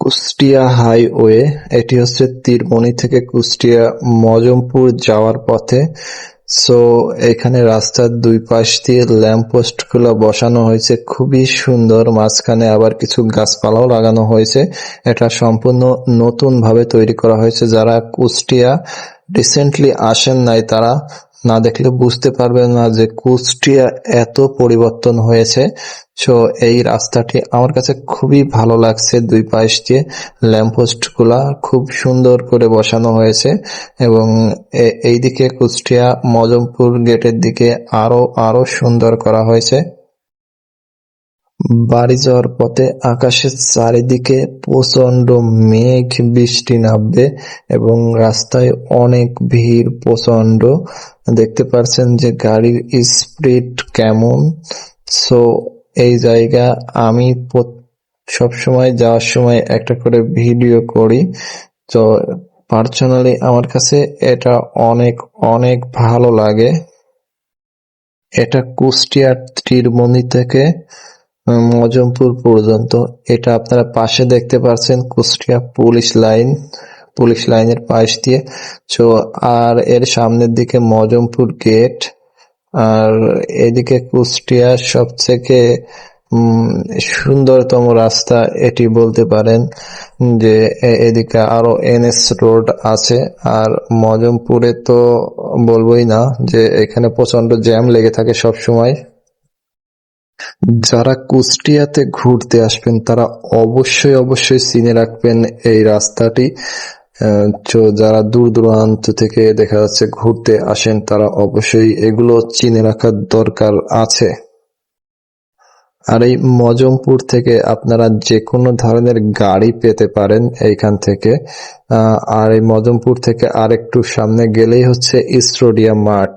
Kushtia highway, এটি হচ্ছে তীরমণি থেকে কুষ্টিয়া মজমপুর যাওয়ার পথে। সো এখানে রাস্তার দুই পাশ দিয়ে ল্যাম্প পোস্টগুলো বসানো হয়েছে। খুবই সুন্দর, মাঝখানে আবার কিছু গাছপালাও লাগানো হয়েছে। এটা সম্পূর্ণ নতুন ভাবে তৈরি করা হয়েছে। যারা কুষ্টিয়া রিসেন্টলি আসেন নাই, তারা না দেখলে বুঝতে পারবেন না যে কুষ্টিয়া এত পরিবর্তন হয়েছে। সো এই রাস্তাটি আমার কাছে খুবই ভালো লাগছে দুই পাশ দিয়ে। ল্যাম্পপোস্টগুলা খুব সুন্দর করে বসানো হয়েছে এবং এইদিকে কুষ্টিয়া, মজমপুর গেটের দিকে আরও আরও সুন্দর করা হয়েছে। বাড়ি যাওয়ার পথে আকাশের চারিদিকে প্রচণ্ড মেঘ, বৃষ্টি নামবে এবং রাস্তায় অনেক ভিড় প্রচণ্ড দেখতে পারছেন যে গাড়ির স্পিড কেমন। সো এই জায়গা আমি সব সময় যাওয়ার সময় একটা করে ভিডিও করি। তো পার্সোনালি আমার কাছে এটা অনেক অনেক ভালো লাগে। এটা কুষ্টিয়ার তীরমণি থেকে মজমপুর পর্যন্ত। এটা আপনারা পাশে দেখতে পাচ্ছেন কুষ্টিয়া পুলিশ লাইন পুলিশ লাইনের পাশ দিয়ে। তো আর এর সামনের দিকে মজমপুর গেট আর এদিকে কুষ্টিয়ার সবথেকে উম, সুন্দরতম রাস্তা এটি বলতে পারেন যে এদিকে আরও এনএস রোড আছে। আর মজমপুরে তো বলবোই না যে এখানে প্রচণ্ড জ্যাম লেগে থাকে সব সময় যারা কুষ্টিয়াতে ঘুরতে আসবেন, তারা অবশ্যই অবশ্যই চিনে রাখবেন এই রাস্তাটি। যারা দূর দূরান্ত থেকে দেখা যাচ্ছে ঘুরতে আসেন, তারা অবশ্যই এগুলো চিনে রাখার দরকার আছে। আর এই মজমপুর থেকে আপনারা যে কোনো ধরনের গাড়ি পেতে পারেন এইখান থেকে। আর এই মজমপুর থেকে আরেকটু সামনে গেলেই হচ্ছে ইসরোডিয়া মাঠ।